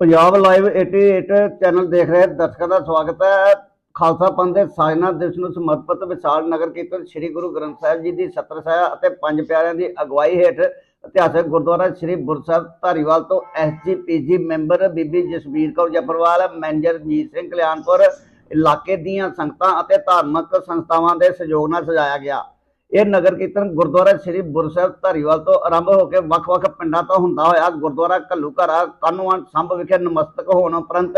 Punjab live 88 channel ਦੇਖ ਰਹੇ ਦਰਸ਼ਕਾਂ ਦਾ ਸਵਾਗਤ ਹੈ। ਖਾਲਸਾ ਪੰਥ ਦੇ ਸਾਜਨਾ ਦਿਵਸ ਨੂੰ ਸਮਰਪਿਤ ਵਿਸ਼ਾਲ ਨਗਰ ਕੀਰਤਨ ਸ੍ਰੀ ਗੁਰੂ ਗ੍ਰੰਥ ਸਾਹਿਬ ਜੀ ਦੀ ਸਤਰ ਸਾਇਆ ਅਤੇ ਪੰਜ ਪਿਆਰਿਆਂ ਦੀ ਅਗਵਾਈ ਹੇਠ ਇਤਿਹਾਸਕ ਗੁਰਦੁਆਰਾ ਸ੍ਰੀ ਗੁਰਸਸਾਹਿਬ ਧਾਰੀਵਾਲ ਤੋਂ SGPC member Bibi Jasvir Kaur Jafarwal manager Jeet Singh Kalyanpur ਇਲਾਕੇ ਦੀਆਂ ਸੰਗਤਾਂ ਅਤੇ ਧਾਰਮਿਕ ਸੰਸਥਾਵਾਂ ਦੇ ਸਹਿਯੋਗ ਨਾਲ ਸਜਾਇਆ ਗਿਆ। ਇਹ ਨਗਰ ਕੀਰਤਨ ਗੁਰਦੁਆਰਾ ਸ੍ਰੀ ਬੁਰ ਸਾਹਿਬ ਧਾਰੀਵਾਲ ਤੋਂ ਆਰੰਭ ਹੋ ਕੇ ਵੱਖ-ਵੱਖ ਪਿੰਡਾਂ ਤੋਂ ਹੁੰਦਾ ਹੋਇਆ। ਗੁਰਦੁਆਰਾ ਘੱਲੂਘਾਰਾ ਕਾਨੂੰਨ ਸੰਭ ਵਿਖੇ ਨਮਸਤਕ ਹੋਣ ਉਪਰੰਤ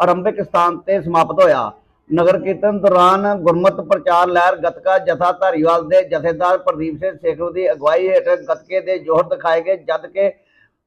ਆਰੰਭਿਕ ਸਥਾਨ ਤੇ ਸਮਾਪਤ ਹੋਇਆ। ਨਗਰ ਕੀਰਤਨ ਦੌਰਾਨ ਗੁਰਮਤਿ ਪ੍ਰਚਾਰ ਲਹਿਰ ਗਤਕਾ ਜਥਾ ਧਾਰੀਵਾਲ ਦੇ ਜਥੇਦਾਰ ਪ੍ਰਦੀਪ ਸਿੰਘ ਸੇਖਰੂ ਦੀ ਅਗਵਾਈ ਹੇਠ ਗਤਕੇ ਦੇ ਜੋਹਰ ਦਿਖਾਏ ਗਏ, ਜਦ ਕਿ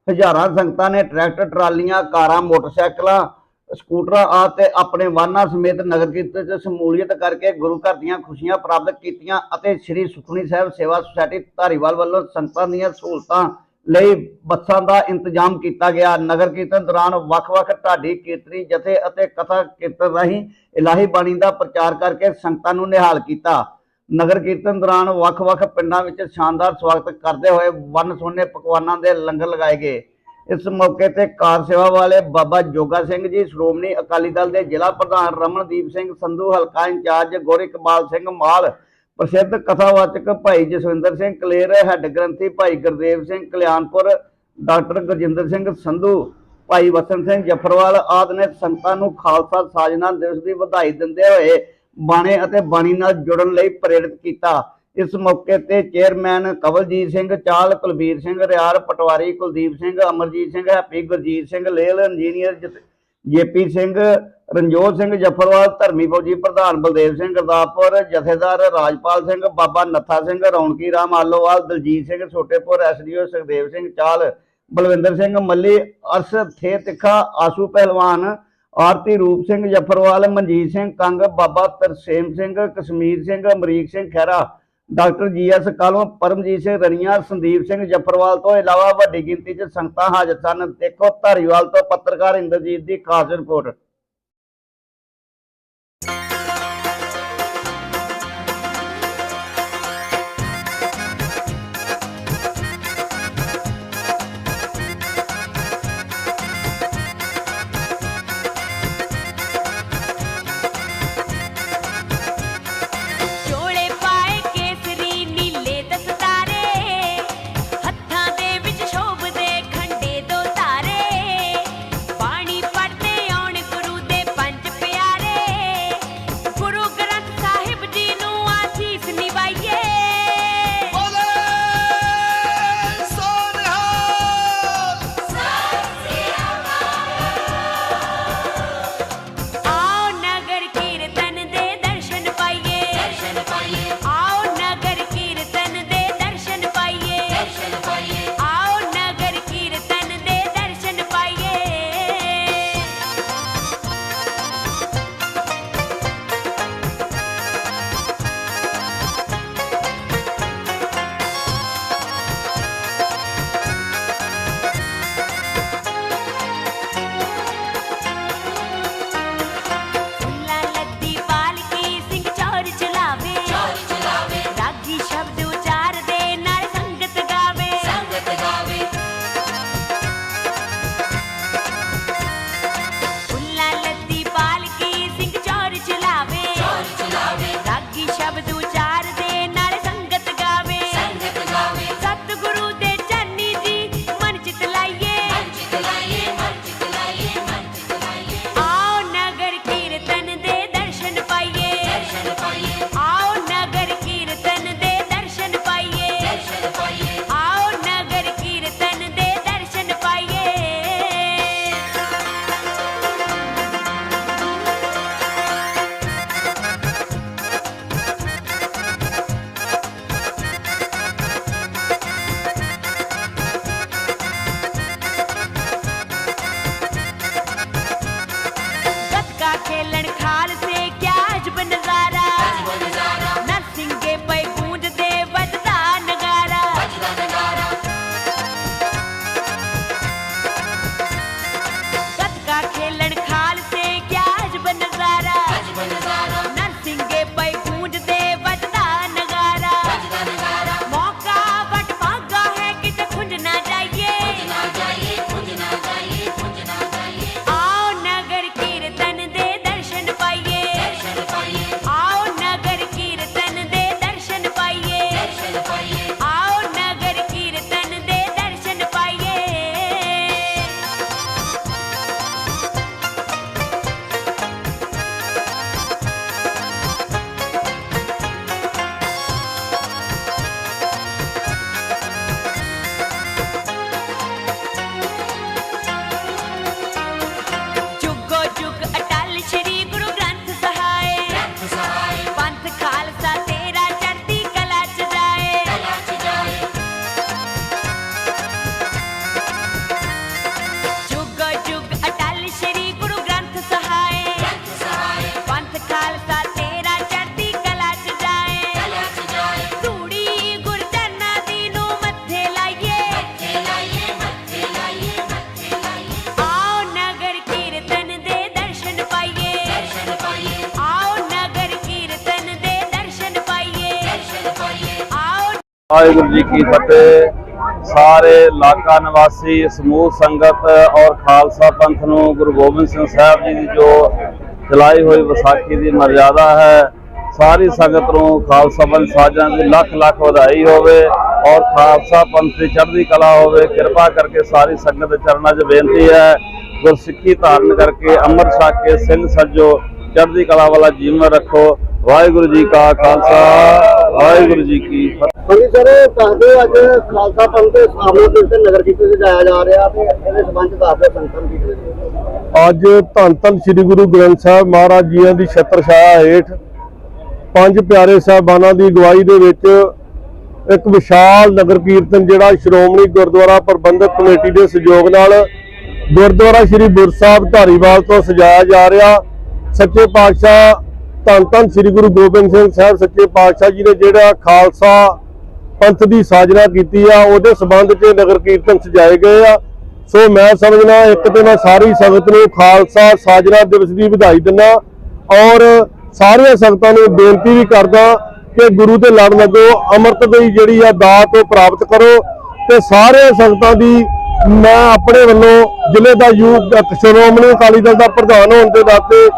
ਹਜ਼ਾਰਾਂ ਸੰਗਤਾਂ ਨੇ ਟਰੈਕਟਰ, ਟਰਾਲੀਆਂ, ਕਾਰਾਂ, ਮੋਟਰਸਾਈਕਲਾਂ ਸਕੂਟਰਾਂ ਆ ਤੇ ਆਪਣੇ ਵਾਹਨਾਂ ਸਮੇਤ ਨਗਰ ਕੀਰਤਨ 'ਚ ਸ਼ਮੂਲੀਅਤ ਕਰਕੇ ਗੁਰੂ ਘਰ ਦੀਆਂ ਖੁਸ਼ੀਆਂ ਪ੍ਰਾਪਤ ਕੀਤੀਆਂ ਅਤੇ ਸ੍ਰੀ ਸੁਖਮਨੀ ਸਾਹਿਬ ਸੇਵਾ ਸੁਸਾਇਟੀ ਧਾਰੀਵਾਲ ਵੱਲੋਂ ਸੰਗਤਾਂ ਦੀਆਂ ਸਹੂਲਤਾਂ ਲਈ ਬੱਸਾਂ ਦਾ ਇੰਤਜ਼ਾਮ ਕੀਤਾ ਗਿਆ। ਨਗਰ ਕੀਰਤਨ ਦੌਰਾਨ ਵੱਖ-ਵੱਖ ਢਾਡੀ ਕੀਰਤਨੀ, ਜਥੇ ਅਤੇ ਕਥਾ ਕੀਰਤਨ ਰਾਹੀਂ ਇਲਾਹੀ ਬਾਣੀ ਦਾ ਪ੍ਰਚਾਰ ਕਰਕੇ ਸੰਗਤਾਂ ਨੂੰ ਨਿਹਾਲ ਕੀਤਾ। ਨਗਰ ਕੀਰਤਨ ਦੌਰਾਨ ਵੱਖ-ਵੱਖ ਪਿੰਡਾਂ ਵਿੱਚ ਸ਼ਾਨਦਾਰ ਸਵਾਗਤ ਕਰਦੇ ਹੋਏ ਵੰਨ ਸੁਵੰਨੇ ਪਕਵਾਨਾਂ ਦੇ ਲੰਗਰ ਲਗਾਏ ਗਏ। ਇਸ ਮੌਕੇ ਤੇ ਕਾਰ ਸੇਵਾ ਵਾਲੇ ਬਾਬਾ ਜੋਗਾ ਸਿੰਘ ਜੀ, ਸ਼੍ਰੋਮਣੀ ਅਕਾਲੀ ਦਲ ਦੇ ਜ਼ਿਲ੍ਹਾ ਪ੍ਰਧਾਨ ਰਮਨਦੀਪ ਸਿੰਘ, ਸੰਧੂ ਹਲਕਾ ਇੰਚਾਰਜ ਗੋਰਿਕਬਾਲ ਸਿੰਘ ਮਾਲ, ਪ੍ਰਸਿੱਧ ਕਥਾਵਾਚਕ ਭਾਈ ਜਸਵਿੰਦਰ ਸਿੰਘ, ਕਲੇਰ ਹੈੱਡ ਗ੍ਰੰਥੀ ਭਾਈ ਗੁਰਦੇਵ ਸਿੰਘ, ਕਲਿਆਣਪੁਰ ਡਾਕਟਰ ਗੁਰਜਿੰਦਰ ਸਿੰਘ, ਸੰਧੂ ਭਾਈ ਵਸਨ ਸਿੰਘ ਜਫਰਵਾਲ ਆਦਿ ਨੇ ਸੰਗਤਾਂ ਨੂੰ ਖਾਲਸਾ ਸਾਜਨਾ ਦਿਵਸ ਦੀ ਵਧਾਈ ਦਿੰਦੇ ਹੋਏ ਬਾਣੇ ਅਤੇ ਬਾਣੀ ਨਾਲ ਜੁੜਨ ਲਈ ਪ੍ਰੇਰਿਤ ਕੀਤਾ। ਇਸ ਮੌਕੇ ਤੇ ਚੇਅਰਮੈਨ ਕਵਲਜੀਤ ਸਿੰਘ, ਚਾਲ ਕੁਲਬੀਰ ਸਿੰਘ, ਰਿਆਰ ਪਟਵਾਰੀ ਕੁਲਦੀਪ ਸਿੰਘ, ਅਮਰਜੀਤ ਸਿੰਘ, ਹੈਪੀ ਗੁਰਜੀਤ ਸਿੰਘ ਲੇਲ ਇੰਜੀਨੀਅਰ ਜਤ- ਜੇਪੀ ਸਿੰਘ, ਰਣਜੋਤ ਸਿੰਘ, ਜਫਰਵਾਲ, ਧਰਮੀ ਫੌਜੀ ਪ੍ਰਧਾਨ ਬਲਦੇਵ ਸਿੰਘ, ਗੁਰਦਾਸਪੁਰ ਜਥੇਦਾਰ ਰਾਜਪਾਲ ਸਿੰਘ, ਬਾਬਾ ਨੱਥਾ ਸਿੰਘ, ਰੌਣਕੀ ਰਾਮ ਆਲੋਵਾਲ, ਦਲਜੀਤ ਸਿੰਘ ਛੋਟੇਪੁਰ ਐਸਡੀਓ ਸੁਖਦੇਵ ਸਿੰਘ, ਚਾਲ ਬਲਵਿੰਦਰ ਸਿੰਘ, ਮੱਲੀ ਅਰਸ਼ ਥੇ ਤਿੱਖਾ, ਆਸੂ ਪਹਿਲਵਾਨ, ਆਰਤੀ ਰੂਪ ਸਿੰਘ, ਜਫਰਵਾਲ, ਮਨਜੀਤ ਸਿੰਘ, ਕੰਗ, ਬਾਬਾ ਤਰਸੇਮ ਸਿੰਘ, ਕਸ਼ਮੀਰ ਸਿੰਘ, ਅਮਰੀਕ ਸਿੰਘ ਖਹਿਰਾ ਡਾਕਟਰ ਜੀ ਜੀਐਸ ਕਾਲੋਂ ਪਰਮਜੀਤ ਸਿੰਘ ਰਣੀਆਂ, ਸੰਦੀਪ ਸਿੰਘ ਜਫਰਵਾਲ ਤੋਂ ਇਲਾਵਾ ਵੱਡੀ ਗਿਣਤੀ 'ਚ ਸੰਗਤਾਂ ਹਾਜ਼ਰ ਸਨ। ਦੇਖੋ ਧਾਰੀਵਾਲ ਤੋਂ ਪੱਤਰਕਾਰ ਇੰਦਰਜੀਤ ਦੀ ਖਾਸ ਰਿਪੋਰਟ। ਵਾਹਿਗੁਰੂ ਜੀ ਕੀ ਫਤਿਹ। ਸਾਰੇ ਇਲਾਕਾ ਨਿਵਾਸੀ, ਸਮੂਹ ਸੰਗਤ ਔਰ ਖਾਲਸਾ ਪੰਥ ਨੂੰ ਗੁਰੂ ਗੋਬਿੰਦ ਸਿੰਘ ਸਾਹਿਬ ਜੀ ਦੀ ਜੋ ਚਲਾਈ ਹੋਈ ਵਿਸਾਖੀ ਦੀ ਮਰਜ਼ਾਦਾ ਹੈ, ਸਾਰੀ ਸੰਗਤ ਨੂੰ ਖਾਲਸਾ ਪੰਥ ਸਾਜਾਂ ਦੀ ਲੱਖ ਲੱਖ ਵਧਾਈ ਹੋਵੇ ਔਰ ਖਾਲਸਾ ਪੰਥ ਦੀ ਚੜ੍ਹਦੀ ਕਲਾ ਹੋਵੇ, ਕਿਰਪਾ ਕਰਕੇ ਸਾਰੀ ਸੰਗਤ ਦੇ ਚਰਨਾਂ 'ਚ ਬੇਨਤੀ ਹੈ, ਗੁਰਸਿੱਖੀ ਧਾਰਨ ਕਰਕੇ ਅੰਮ੍ਰਿਤ ਛਕ ਕੇ ਸਿੰਘ ਸੱਜੋ ਚੜ੍ਹਦੀ ਕਲਾ ਵਾਲਾ ਜੀਵਨ ਰੱਖੋ। ਵਾਹਿਗੁਰੂ ਜੀ ਕਾ ਖਾਲਸਾ, ਵਾਹਿਗੁਰੂ ਜੀ ਕੀ ਫਤਿਹ। ਸਰ ਦੱਸਦੇ ਅੱਜ ਖਾਲਸਾ ਪੰਥ ਦੇ ਸਾਹਮਣੇ ਦਿਵਸ ਨਗਰ ਕੀਰਤਨ ਸਜਾਇਆ ਜਾ ਰਿਹਾ ਤੇ ਇਹਦੇ ਸੰਬੰਧ ਦੱਸਦੇ ਸੰਤਨ ਜੀ ਅੱਜ ਧੰਨ ਧੰਨ ਸ੍ਰੀ ਗੁਰੂ ਗ੍ਰੰਥ ਸਾਹਿਬ ਮਹਾਰਾਜ ਜੀਆਂ ਦੀ ਛਤਰ ਛਾਇਆ ਹੇਠ ਪੰਜ ਪਿਆਰੇ ਸਾਹਿਬਾਨਾਂ ਦੀ ਅਗਵਾਈ ਦੇ ਵਿੱਚ ਇੱਕ ਵਿਸ਼ਾਲ ਨਗਰ ਕੀਰਤਨ ਜਿਹੜਾ ਸ਼੍ਰੋਮਣੀ ਗੁਰਦੁਆਰਾ ਪ੍ਰਬੰਧਕ ਕਮੇਟੀ ਦੇ ਸਹਿਯੋਗ ਨਾਲ ਗੁਰਦੁਆਰਾ ਸ੍ਰੀ ਬੁਰ ਸਾਹਿਬ ਧਾਰੀਵਾਲ ਤੋਂ ਸਜਾਇਆ ਜਾ ਰਿਹਾ। ਸੱਚੇ ਪਾਤਸ਼ਾਹ ਧੰਨ ਧੰਨ ਸ੍ਰੀ ਗੁਰੂ ਗੋਬਿੰਦ ਸਿੰਘ ਸਾਹਿਬ, ਸੱਚੇ ਪਾਤਸ਼ਾਹ ਜੀ ਨੇ ਜਿਹੜਾ ਖਾਲਸਾ ਪੰਥ ਦੀ ਸਾਜਨਾ ਕੀਤੀ ਆ, ਉਹਦੇ ਸਬੰਧ 'ਚ ਨਗਰ ਕੀਰਤਨ ਸਜਾਏ ਗਏ ਆ। ਸੋ ਮੈਂ ਸਮਝਣਾ ਇੱਕ ਤੇ ਮੈਂ ਸਾਰੀ ਸੰਗਤ ਨੂੰ ਖਾਲਸਾ ਸਾਜਨਾ ਦਿਵਸ ਦੀ ਵਧਾਈ ਦਿੰਦਾ ਔਰ ਸਾਰੀਆਂ ਸੰਗਤਾਂ ਨੂੰ ਬੇਨਤੀ ਵੀ ਕਰਦਾ ਕਿ ਗੁਰੂ ਦੇ ਲੜ ਲੱਗੋ, ਅੰਮ੍ਰਿਤ ਦੀ ਜਿਹੜੀ ਆ ਦਾਤ ਉਹ ਪ੍ਰਾਪਤ ਕਰੋ ਤੇ ਸਾਰੀਆਂ ਸੰਗਤਾਂ ਦੀ ਮੈਂ ਆਪਣੇ ਵੱਲੋਂ ਜ਼ਿਲ੍ਹੇ ਦਾ ਯੂਥ ਸ਼੍ਰੋਮਣੀ ਅਕਾਲੀ ਦਲ ਦਾ ਪ੍ਰਧਾਨ ਹੋਣ ਦੇ ਨਾਤੇ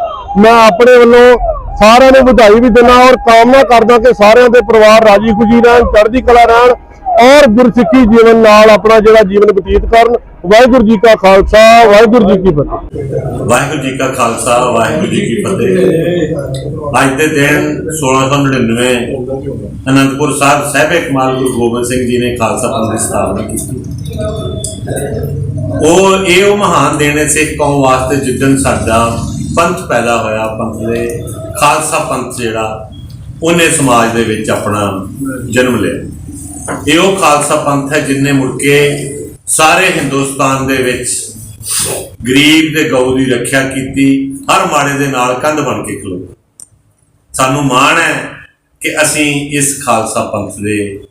ਮੈਂ ਆਪਣੇ ਵੱਲੋਂ ਸਾਰਿਆਂ ਨੂੰ ਵਧਾਈ ਵੀ ਦਿੰਦਾ ਔਰ ਕਾਮਨਾ ਕਰਦਾ ਕਿ ਸਾਰਿਆਂ ਦੇ ਪਰਿਵਾਰ ਰਾਜੀ ਖੁਸ਼ੀ ਰਹਿਣ, ਚੜ੍ਹਦੀ ਕਲਾ ਰਹਿਣ ਔਰ ਗੁਰਸਿੱਖੀ ਜੀਵਨ ਨਾਲ ਆਪਣਾ ਜਿਹੜਾ ਜੀਵਨ ਬਤੀਤ ਕਰਨ। ਵਾਹਿਗੁਰੂ ਜੀ ਕਾ ਖਾਲਸਾ, ਵਾਹਿਗੁਰੂ ਜੀ ਕੀ ਫਤਿਹ। ਵਾਹਿਗੁਰੂ ਜੀ ਕਾ ਖਾਲਸਾ, ਵਾਹਿਗੁਰੂ ਜੀ ਕੀ ਫਤਿਹ। ਅੱਜ ਦੇ ਦਿਨ 1699 ਅਨੰਦਪੁਰ ਸਾਹਿਬ ਸਹਿਬੇ ਕਮਾਲ ਗੁਰੂ ਗੋਬਿੰਦ ਸਿੰਘ ਜੀ ਨੇ ਖਾਲਸਾ ਪੰਥ ਦੀ ਸਥਾਪਨਾ ਕੀਤੀ। ਉਹ ਇਹ ਉਹ ਮਹਾਨ ਦੇਣ ਹੈ, ਸਿੱਖ ਕੌਮ ਵਾਸਤੇ ਜਿੱਦਣ ਸਾਡਾ ਪੰਥ ਪੈਦਾ ਹੋਇਆ, ਪੰਥ ਦੇ ਖਾਲਸਾ ਪੰਥ ਜਿਹੜਾ, ਉਹਨੇ ਸਮਾਜ ਦੇ ਵਿੱਚ ਆਪਣਾ ਜਨਮ ਲਿਆ। ਇਹ ਉਹ ਖਾਲਸਾ ਪੰਥ ਹੈ ਜਿਨੇ ਮੁੜ ਕੇ ਸਾਰੇ ਹਿੰਦੁਸਤਾਨ ਦੇ ਵਿੱਚ ਗਰੀਬ ਤੇ ਗਊ ਦੀ ਰੱਖਿਆ ਕੀਤੀ, ਹਰ ਮਾੜੇ ਦੇ ਨਾਲ ਕੰਧ ਬਣ ਕੇ ਖਲੋ। ਸਾਨੂੰ ਮਾਣ ਹੈ ਕਿ ਅਸੀਂ ਇਸ ਖਾਲਸਾ ਪੰਥ ਦੇ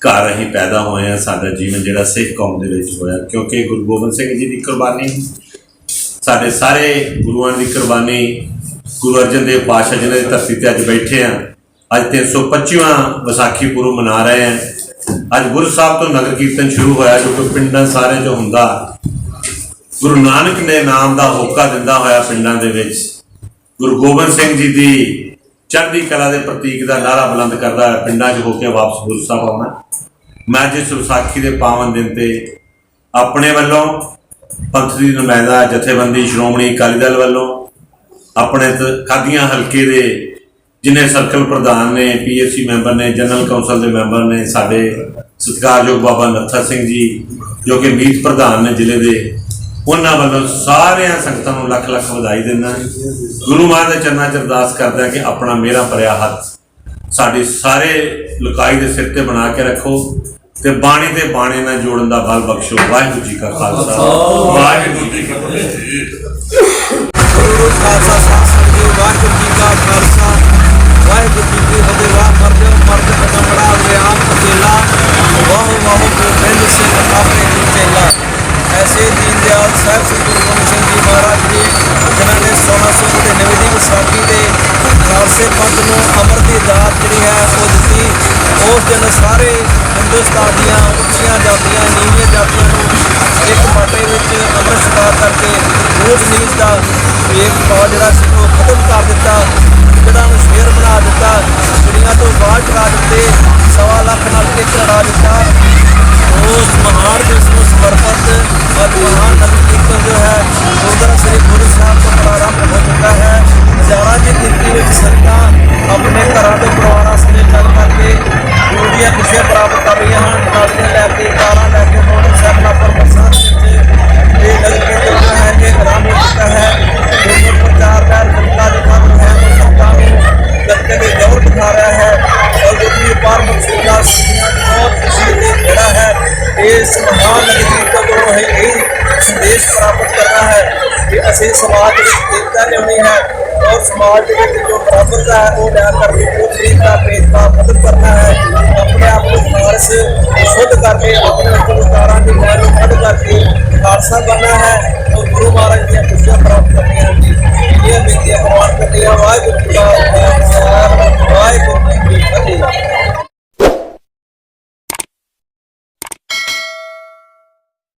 ਘਰ ਅਸੀਂ ਪੈਦਾ ਹੋਏ ਆ ਸਾਡਾ ਜੀਵਨ ਜਿਹੜਾ ਸਿੱਖ ਕੌਮ ਦੇ ਵਿੱਚ ਹੋਇਆ। ਕਿਉਂਕਿ ਗੁਰੂ ਗੋਬਿੰਦ ਸਿੰਘ ਜੀ ਦੀ ਕੁਰਬਾਨੀ, ਸਾਡੇ ਸਾਰੇ ਗੁਰੂਆਂ ਦੀ ਕੁਰਬਾਨੀ ਗੁਰੂ ਅਰਜਨ ਦੇਵ ਪਾਤਸ਼ਾਹ ਜਿਹਨਾਂ ਦੀ ਧਰਤੀ ਤੇ ਅੱਜ ਬੈਠੇ ਆ, ਅੱਜ 325ਵਾਂ ਵਿਸਾਖੀ ਪੁਰਬ ਮਨਾ ਰਹੇ ਆ। ਅੱਜ ਗੁਰੂ ਸਾਹਿਬ ਤੋਂ ਨਗਰ ਕੀਰਤਨ ਸ਼ੁਰੂ ਹੋਇਆ, ਜੋ ਕਿ ਪਿੰਡਾਂ ਸਾਰੇ ਚ ਹੁੰਦਾ। ਗੁਰੂ ਨਾਨਕ ਨੇ ਨਾਮ ਦਾ ਹੋਕਾ ਦਿੰਦਾ ਹੋਇਆ ਪਿੰਡਾਂ ਦੇ ਵਿੱਚ। ਗੁਰੂ ਗੋਬਿੰਦ ਸਿੰਘ ਜੀ ਦੀ ਚੜ੍ਹਦੀ ਕਲਾ ਦੇ ਪ੍ਰਤੀਕ ਦਾ ਨਾਰਾ ਬੁਲੰਦ ਕਰਦਾ ਹੋਇਆ ਪਿੰਡਾਂ 'ਚ ਹੋ ਕੇ ਵਾਪਸ ਗੁਰੂ ਸਾਹਿਬ ਆਉਣਾ। ਮੈਂ ਜਿਸ ਵਿਸਾਖੀ ਦੇ ਪਾਵਨ ਦਿਨ ਤੇ ਆਪਣੇ ਵੱਲੋਂ ਪੰਥ ਦੀ ਨੁਮਾਇੰਦਾ, ਜਥੇਬੰਦੀ, ਸ਼੍ਰੋਮਣੀ ਅਕਾਲੀ ਦਲ ਵੱਲੋਂ ਆਪਣੇ ਖਾਦੀਆਂ ਹਲਕੇ ਦੇ ਜਿਨੇ ਸਰਕਲ ਪ੍ਰਧਾਨ ਨੇ ਪੀਐਫਸੀ ਮੈਂਬਰ ਨੇ ਜਨਰਲ ਕੌਂਸਲ ਦੇ ਮੈਂਬਰ ਨੇ, ਸਾਡੇ ਸਤਿਕਾਰਯੋਗ ਬਾਬਾ ਨੱਥਾ ਸਿੰਘ ਜੀ, ਜੋ ਕਿ ਮੀਤ ਪ੍ਰਧਾਨ ਨੇ ਜ਼ਿਲ੍ਹੇ ਦੇ, ਉਹਨਾਂ ਵੱਲੋਂ ਸਾਰਿਆਂ ਸੰਗਤਾਂ ਨੂੰ ਲੱਖ ਲੱਖ ਵਧਾਈ ਦਿੰਦਾ ਗੁਰੂ ਮਹਾਰਾਜ ਦੇ ਚਰਨਾਂ 'ਚ ਅਰਦਾਸ ਕਰਦਾ ਕਿ ਆਪਣਾ ਮੇਰਾ ਭਰਿਆ ਹੱਥ ਸਾਡੇ ਸਾਰੇ ਲੁਕਾਈ ਦੇ ਸਿਰ ਤੇ ਬਣਾ ਕੇ ਰੱਖੋ ਤੇ ਬਾਣੀ ਤੇ ਬਾਣੇ ਨਾਲ ਜੋੜਨ ਦਾ ਬਲ ਬਖਸ਼ੋ। ਵਾਹਿਗੁਰੂ ਜੀ ਕਾ ਖਾਲਸਾ। ਵਾਹਿਗੁਰੂ ਜੀ ਕੀ ਫਤਿਹ। ਗੁਰੂ ਖਾਲਸਾ ਸਾਹਿਬ ਜੀ, ਵਾਹਿਗੁਰੂ ਜੀ ਕਾ ਖਾਲਸਾ। ਵਾਹਿਗੁਰੂ ਜੀ ਕੀ ਫਤਿਹ ਵਾਹ ਮਰਦੇ ਮਰਦ ਕਦਮੜਾ ਵਿਆਮ ਅਕੇਲਾ। ਵਾਹ ਵਾਹ ਗੋਬਿੰਦ ਸਿੰਘ ਆਪਣੇ ਚੇਲਾ ਐਸੇ ਦੀਨ ਦਿਆਲ ਸਾਹਿਬ, ਸ੍ਰੀ ਗੁਰੂ ਗੋਬਿੰਦ ਸਿੰਘ ਜੀ ਮਹਾਰਾਜ ਜੀ, ਜਿਨ੍ਹਾਂ ਨੇ 1699 ਦੀ ਵਿਸਾਖੀ ਦੇ ਖਾਲਸੇ ਪੰਥ ਨੂੰ ਅਮਰ ਦੀ ਦਾਤ ਜਿਹੜੀ ਹੈ ਉਸ ਦਿਨ ਸਾਰੇ ਹਿੰਦੁਸਤਾਨ ਦੀਆਂ ਉੱਚੀਆਂ ਜਾਤੀਆਂ, ਨੀਵੀਆਂ ਜਾਤੀਆਂ ਨੂੰ ਇੱਕ ਬਾਟੇ ਵਿੱਚ ਅੰਦਰ ਛਕਾ ਕਰਕੇ ਰੋਜ਼ ਨੀਚ ਦਾ ਇੱਕ ਪਾਉ ਜਿਹੜਾ ਸੀ, ਉਹ ਖਤਮ ਕਰ ਦਿੱਤਾ। ਜਿਹੜਾ ਨੂੰ ਸ਼ੇਰ ਬਣਾ ਦਿੱਤਾ ਦੁਨੀਆ ਤੋਂ ਬਾਹਰ ਚੜਾ ਦਿੱਤੇ, ਸਵਾ ਲੱਖ ਨਾਲ ਕੇ ਚੜਾ ਦਿੱਤਾ। ਸਮਾਜ ਦੇ ਵਿੱਚ ਜੋ ਬਰਾਬਰਤਾ ਹੈ, ਉਹ ਲੈ ਕਰਕੇ ਕੋਈ ਦਾ ਭੇਦਭਾਵ ਖਤਮ ਕਰਨਾ ਹੈ। ਆਪਣੇ ਆਪ ਨੂੰ ਖਾਲਸ ਸ਼ੁੱਧ ਕਰਕੇ, ਆਪਣੇ ਵਿਚਾਰਾਂ ਦੀ ਲਹਿਰ ਨੂੰ ਖੜ ਕਰਕੇ ਖਾਲਸਾ ਬਣਨਾ ਹੈ ਉਹ ਗੁਰੂ ਮਹਾਰਾਜ ਦੀਆਂ ਖੁਸ਼ੀਆਂ ਪ੍ਰਾਪਤ ਕਰਨੀਆਂ ਹਨ। ਇਹ ਬੇਨਤੀਆਂ ਪ੍ਰਵਾਨ ਕਰਦੇ ਆ ਵਾਹਿਗੁਰੂ